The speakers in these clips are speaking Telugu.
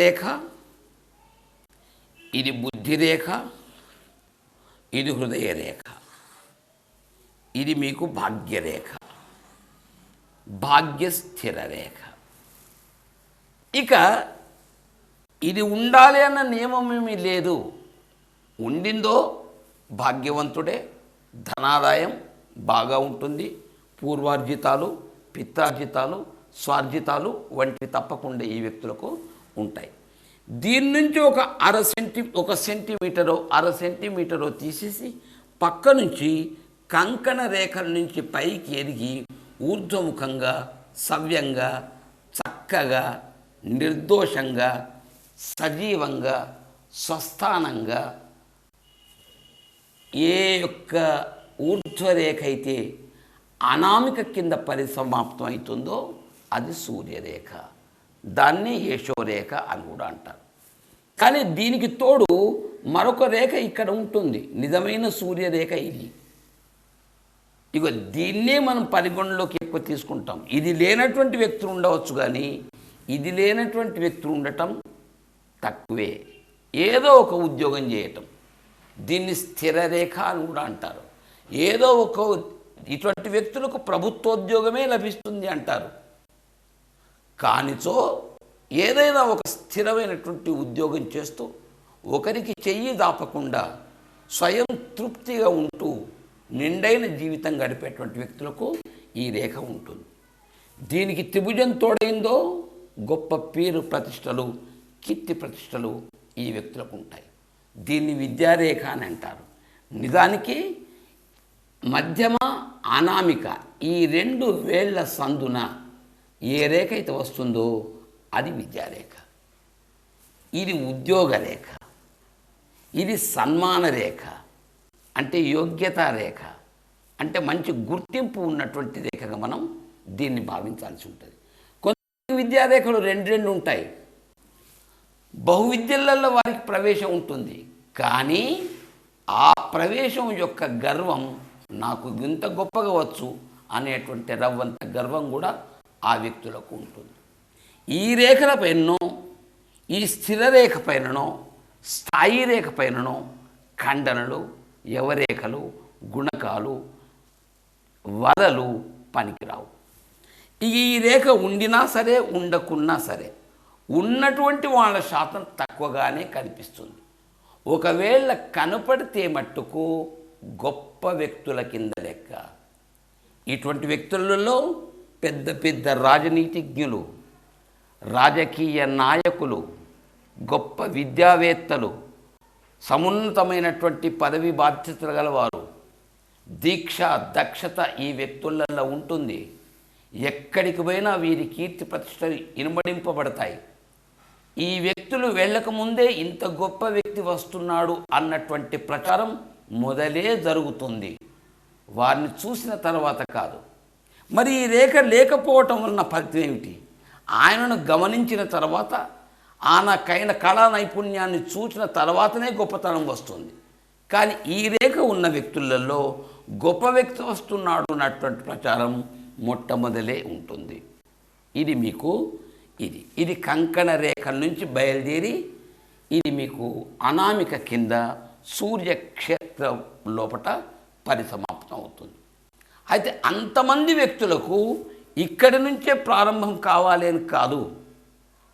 రేఖ ఇది బుద్ధి రేఖ ఇది హృదయ రేఖ ఇది మీకు భాగ్యరేఖ. భాగ్యస్థిర రేఖ ఇక ఇది ఉండాలి అన్న నియమం ఏమీ లేదు. ఉండిందో భాగ్యవంతుడే ధనాదాయం బాగా ఉంటుంది పూర్వార్జితాలు పిత్తార్జితాలు స్వార్జితాలు వంటివి తప్పకుండా ఈ వ్యక్తులకు ఉంటాయి. దీని నుంచి ఒక అర సెంటి ఒక సెంటీమీటరో అర సెంటీమీటరో తీసేసి పక్క నుంచి కంకణ రేఖల నుంచి పైకి ఎదిగి ఊర్ధ్వముఖంగా సవ్యంగా చక్కగా నిర్దోషంగా సజీవంగా స్వస్థానంగా ఏ యొక్క ఊర్ధ్వరేఖ అయితే అనామిక కింద పరిసమాప్తం అవుతుందో అది సూర్యరేఖ. దాన్ని యశోరేఖ అని కూడా అంటారు. కానీ దీనికి తోడు మరొక రేఖ ఇక్కడ ఉంటుంది. నిజమైన సూర్యరేఖ ఇది. ఇక దీన్నే మనం పరిగణలోకి ఎక్కువ తీసుకుంటాం. ఇది లేనటువంటి వ్యక్తులు ఉండవచ్చు కానీ ఇది లేనటువంటి వ్యక్తులు ఉండటం తక్కువే. ఏదో ఒక ఉద్యోగం చేయటం. దీన్ని స్థిర రేఖ అని కూడా అంటారు. ఏదో ఒక ఇటువంటి వ్యక్తులకు ప్రభుత్వోద్యోగమే లభిస్తుంది అంటారు. కానిచో ఏదైనా ఒక స్థిరమైనటువంటి ఉద్యోగం చేస్తూ ఒకరికి చెయ్యి దాపకుండా స్వయం తృప్తిగా ఉంటూ నిండైన జీవితం గడిపేటువంటి వ్యక్తులకు ఈ రేఖ ఉంటుంది. దీనికి త్రిభుజం తోడైందో గొప్ప పేరు ప్రతిష్టలు కీర్తి ప్రతిష్టలు ఈ వ్యక్తులకు ఉంటాయి. దీన్ని విద్యారేఖ అని అంటారు. నిజానికి మధ్యమ అనామిక ఈ రెండు వేళ్ళ సందున ఏ రేఖ అయితే వస్తుందో అది విద్యారేఖ. ఇది ఉద్యోగ రేఖ. ఇది సన్మాన రేఖ. అంటే యోగ్యతా రేఖ. అంటే మంచి గుర్తింపు ఉన్నటువంటి రేఖగా మనం దీన్ని భావించాల్సి ఉంటుంది. కొంత విద్యారేఖలు రెండు రెండు ఉంటాయి. బహువిద్యలలో వారికి ప్రవేశం ఉంటుంది. కానీ ఆ ప్రవేశం యొక్క గర్వం నాకు ఇంత గొప్పగా వచ్చు అనేటువంటి రవ్వంత గర్వం కూడా ఆ వ్యక్తులకు ఉంటుంది. ఈ రేఖలపైనో ఈ స్థిర రేఖపైననో స్థాయి రేఖ పైననో ఖండనలు యవరేఖలు గుణకాలు వలలు పనికిరావు. ఈ రేఖ ఉండినా సరే ఉండకున్నా సరే ఉన్నటువంటి వాళ్ళ శాతం తక్కువగానే కనిపిస్తుంది. ఒకవేళ కనపడితే మట్టుకు గొప్ప వ్యక్తుల కింద లెక్క. ఇటువంటి వ్యక్తులలో పెద్ద పెద్ద రాజనీతిజ్ఞులు రాజకీయ నాయకులు గొప్ప విద్యావేత్తలు సమున్నతమైనటువంటి పదవి బాధ్యతలు గలవారు. దీక్ష దక్షత ఈ వ్యక్తులలో ఉంటుంది. ఎక్కడికి పోయినా వీరి కీర్తి ప్రతిష్టలు ఇనుమడింపబడతాయి. ఈ వ్యక్తులు వెళ్ళకముందే ఇంత గొప్ప వ్యక్తి వస్తున్నాడు అన్నటువంటి ప్రచారం మొదలే జరుగుతుంది. వారిని చూసిన తర్వాత కాదు. మరి ఈ రేఖ లేకపోవటం వలన ఫలితం ఏమిటి? ఆయనను గమనించిన తర్వాత ఆనకైన కళా నైపుణ్యాన్ని చూసిన తర్వాతనే గొప్పతనం వస్తుంది. కానీ ఈ రేఖ ఉన్న వ్యక్తులలో గొప్ప వ్యక్తి వస్తున్నాడు అన్నటువంటి ప్రచారం మొట్టమొదలే ఉంటుంది. ఇది మీకు ఇది. ఇది కంకణ రేఖల నుంచి బయలుదేరి ఇది మీకు అనామిక కింద సూర్యక్షేత్ర లోపట పరిసమాప్తం అవుతుంది అయితే అంతమంది వ్యక్తులకు ఇక్కడి నుంచే ప్రారంభం కావాలి అని కాదు.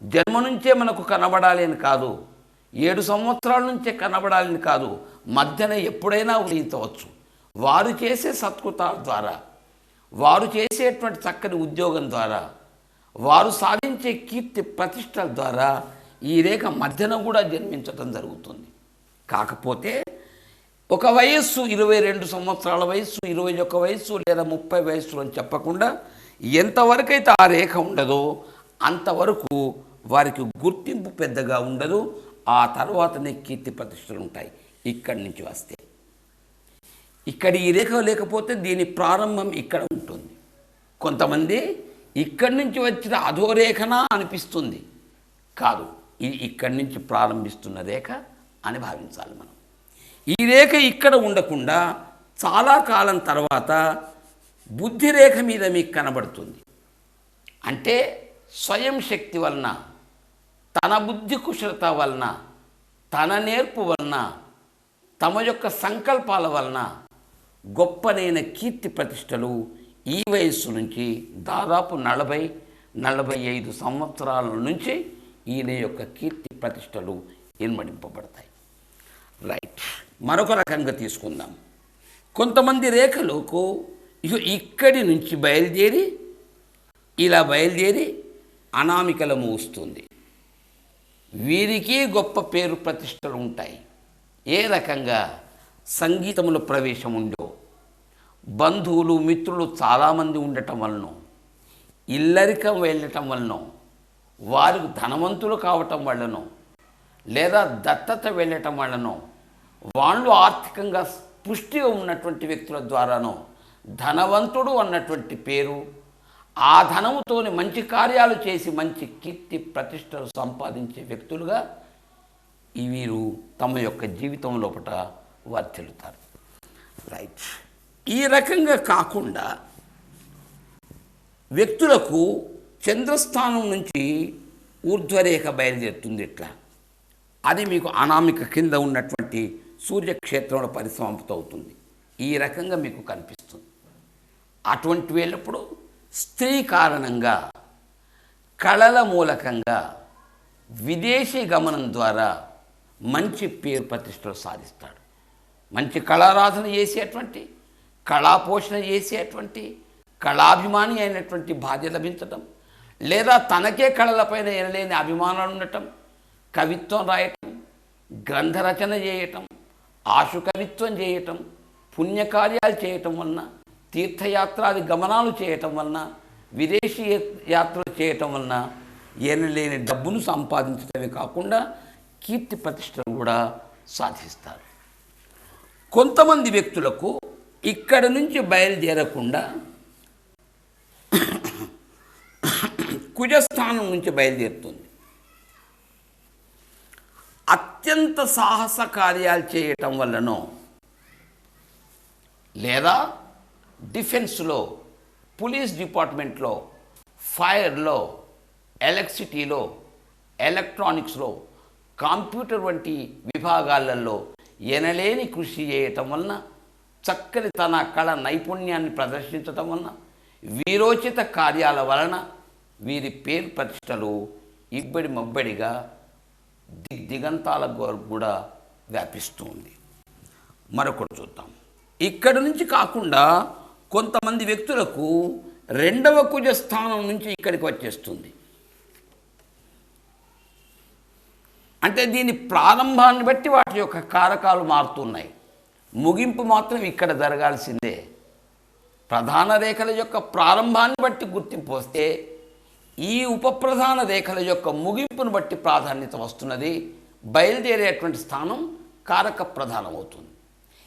జన్మ నుంచే మనకు కనబడాలి అని కాదు. ఏడు సంవత్సరాల నుంచే కనబడాలని కాదు. మధ్యన ఎప్పుడైనా ఉదయించవచ్చు. వారు చేసే సత్కృతాల ద్వారా వారు చేసేటువంటి చక్కని ఉద్యోగం ద్వారా వారు సాధించే కీర్తి ప్రతిష్టల ద్వారా ఈ రేఖ మధ్యన కూడా జన్మించటం జరుగుతుంది. కాకపోతే ఒక వయస్సు ఇరవై రెండు సంవత్సరాల వయస్సు ఇరవై ఒక్క వయస్సు లేదా ముప్పై వయస్సు అని చెప్పకుండా ఎంతవరకైతే ఆ రేఖ ఉండదో అంతవరకు వారికి గుర్తింపు పెద్దగా ఉండదు. ఆ తర్వాతనే కీర్తి ప్రతిష్టలు ఉంటాయి. ఇక్కడి నుంచి వస్తే. ఇక్కడ ఈ రేఖ లేకపోతే దీని ప్రారంభం ఇక్కడ ఉంటుంది. కొంతమంది ఇక్కడి నుంచి వచ్చిన అధోరేఖనా అనిపిస్తుంది. కాదు ఇది ఇక్కడి నుంచి ప్రారంభిస్తున్న రేఖ అని భావించాలి మనం. ఈ రేఖ ఇక్కడ ఉండకుండా చాలా కాలం తర్వాత బుద్ధి రేఖ మీద మీకు కనబడుతుంది. అంటే స్వయం శక్తి వలన తన బుద్ధి కుశలత వలన తన నేర్పు వలన తమ యొక్క సంకల్పాల వలన గొప్పనైన కీర్తి ప్రతిష్టలు ఈ వయస్సు నుంచి దాదాపు నలభై నలభై ఐదు సంవత్సరాల నుంచి ఈయన యొక్క కీర్తి ప్రతిష్టలు ఇన్మడింపబడతాయి. రైట్ మరొక రకంగా తీసుకుందాం. కొంతమంది రేఖలకు ఇగో ఇక్కడి నుంచి బయలుదేరి ఇలా బయలుదేరి అనామికలము మూస్తుంది. వీరికి గొప్ప పేరు ప్రతిష్టలు ఉంటాయి. ఏ రకంగా సంగీతంలో ప్రవేశం ఉండో బంధువులు మిత్రులు చాలామంది ఉండటం వలన ఇల్లరికం వెళ్ళటం వలన వారికి ధనవంతులు కావటం వలన లేదా దత్తత వెళ్ళటం వలనో వాళ్ళు ఆర్థికంగా పుష్టిగా ఉన్నటువంటి వ్యక్తుల ద్వారానో ధనవంతుడు అన్నటువంటి పేరు ఆ ధనముతోని మంచి కార్యాలు చేసి మంచి కీర్తి ప్రతిష్టలు సంపాదించే వ్యక్తులుగా వీరు తమ యొక్క జీవితం లోపల వర్తిల్లుతారు రైట్ ఈ రకంగా కాకుండా వ్యక్తులకు చంద్రస్థానం నుంచి ఊర్ధ్వరేఖ బయలుదేరుతుంది ఇట్లా అది మీకు అనామిక కింద ఉన్నటువంటి సూర్యక్షేత్రంలో పరిసమాప్తం అవుతుంది ఈ రకంగా మీకు కనిపిస్తుంది. అటువంటి వేళ్ళప్పుడు స్త్రీ కారణంగా కళల మూలకంగా విదేశీ గమనం ద్వారా మంచి పేరు ప్రతిష్టలు సాధిస్తాడు. మంచి కళారాధన చేసేటువంటి కళాపోషణ చేసేటువంటి కళాభిమాని అయినటువంటి బాధ్యత లభించటం లేదా తనకే కళలపైన ఎనలేని అభిమానాలు ఉండటం కవిత్వం రాయటం గ్రంథరచన చేయటం ఆశు కవిత్వం చేయటం పుణ్యకార్యాలు చేయటం వలన తీర్థయాత్రాది గమనాలు చేయటం వలన విదేశీ యాత్రలు చేయటం వలన లేని డబ్బును సంపాదించడమే కాకుండా కీర్తి ప్రతిష్టలు కూడా సాధిస్తారు. కొంతమంది వ్యక్తులకు ఇక్కడ నుంచి బయలుదేరకుండా కుజస్థానం నుంచి బయలుదేరుతుంది. అత్యంత సాహస కార్యాలు చేయటం వల్లనో లేదా డిఫెన్స్లో పోలీస్ డిపార్ట్మెంట్లో ఫైర్లో ఎలక్ట్రిసిటీలో ఎలక్ట్రానిక్స్లో కంప్యూటర్ వంటి విభాగాలలో ఎనలేని కృషి చేయటం వలన చక్కని తన కళ నైపుణ్యాన్ని ప్రదర్శించటం వలన వీరోచిత కార్యాల వలన వీరి పేరు ప్రతిష్టలు ఇబ్బడి మబ్బడిగా దిగంతాల వరకు కూడా వ్యాపిస్తూ ఉంది మరొకటి చూద్దాం. ఇక్కడి నుంచి కాకుండా కొంతమంది వ్యక్తులకు రెండవ కుజ స్థానం నుంచి ఇక్కడికి వచ్చేస్తుంది. అంటే దీని ప్రారంభాన్ని బట్టి వాటి యొక్క కారకాలు మారుతున్నాయి. ముగింపు మాత్రం ఇక్కడ జరగాల్సిందే. ప్రధాన రేఖల యొక్క ప్రారంభాన్ని బట్టి గుర్తింపు వస్తే ఈ ఉపప్రధాన రేఖల యొక్క ముగింపును బట్టి ప్రాధాన్యత వస్తున్నది బయలుదేరేటువంటి స్థానం కారక ప్రధానమవుతుంది.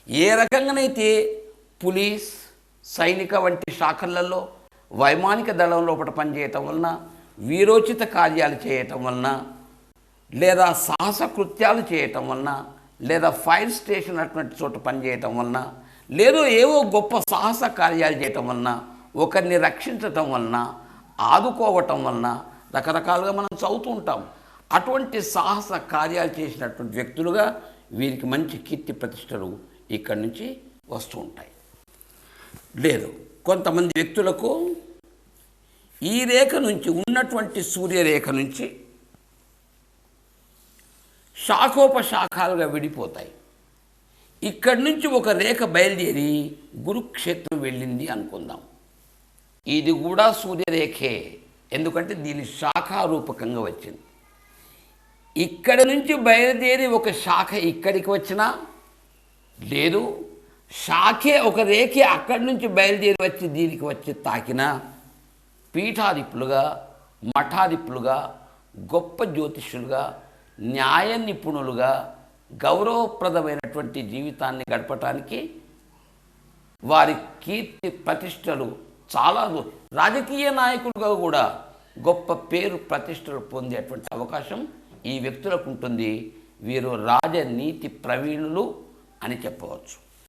ఏ రకంగానైతే పులీస్ సైనిక వంటి శాఖలలో వైమానిక దళం లోపల పనిచేయటం వలన వీరోచిత కార్యాలు చేయటం వలన లేదా సాహస కృత్యాలు చేయటం వలన లేదా ఫైర్ స్టేషన్ అటువంటి చోట పనిచేయటం వలన లేదో ఏవో గొప్ప సాహస కార్యాలు చేయటం వలన ఒకరిని రక్షించటం వలన ఆదుకోవటం వలన రకరకాలుగా మనం చదువుతూ ఉంటాం. అటువంటి సాహస కార్యాలు చేసినటువంటి వ్యక్తులుగా వీరికి మంచి కీర్తి ప్రతిష్టలు ఇక్కడి నుంచి వస్తూ ఉంటాయి. లేదు కొంతమంది వ్యక్తులకు ఈ రేఖ నుంచి ఉన్నటువంటి సూర్యరేఖ నుంచి శాఖోపశాఖాలుగా విడిపోతాయి. ఇక్కడి నుంచి ఒక రేఖ బయలుదేరి గురుక్షేత్రం వెళ్ళింది అనుకుందాం. ఇది కూడా సూర్యరేఖే. ఎందుకంటే దీని శాఖారూపకంగా వచ్చింది. ఇక్కడ నుంచి బయలుదేరి ఒక శాఖ ఇక్కడికి వచ్చినా లేదు. శాఖే ఒక రేఖే అక్కడి నుంచి బయలుదేరి వచ్చి దీనికి వచ్చి తాకినా పీఠాధిపులుగా మఠాధిపులుగా గొప్ప జ్యోతిష్యులుగా న్యాయ నిపుణులుగా గౌరవప్రదమైనటువంటి జీవితాన్ని గడపటానికి వారి కీర్తి ప్రతిష్టలు చాలా రాజకీయ నాయకులుగా కూడా గొప్ప పేరు ప్రతిష్టలు పొందేటువంటి అవకాశం ఈ వ్యక్తులకు ఉంటుంది. వీరు రాజనీతి ప్రవీణులు అని చెప్పవచ్చు.